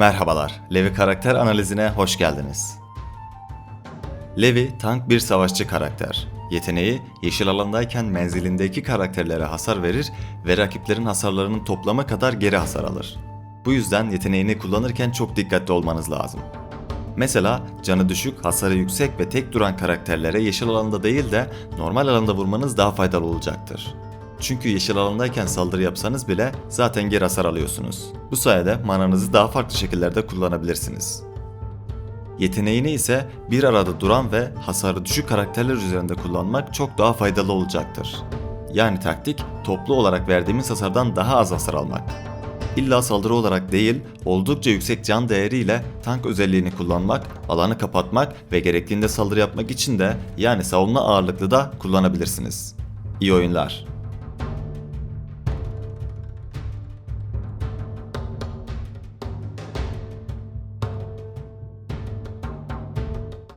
Merhabalar, Levi karakter analizine hoş geldiniz. Levi tank bir savaşçı karakter. Yeteneği yeşil alandayken menzilindeki karakterlere hasar verir ve rakiplerin hasarlarının toplamı kadar geri hasar alır. Bu yüzden yeteneğini kullanırken çok dikkatli olmanız lazım. Mesela canı düşük, hasarı yüksek ve tek duran karakterlere yeşil alanda değil de normal alanda vurmanız daha faydalı olacaktır. Çünkü yeşil alandayken saldırı yapsanız bile zaten geri hasar alıyorsunuz. Bu sayede mananızı daha farklı şekillerde kullanabilirsiniz. Yeteneğini ise bir arada duran ve hasarı düşük karakterler üzerinde kullanmak çok daha faydalı olacaktır. Yani taktik toplu olarak verdiğimiz hasardan daha az hasar almak. İlla saldırı olarak değil, oldukça yüksek can değeriyle tank özelliğini kullanmak, alanı kapatmak ve gerektiğinde saldırı yapmak için de yani savunma ağırlıklı da kullanabilirsiniz. İyi oyunlar.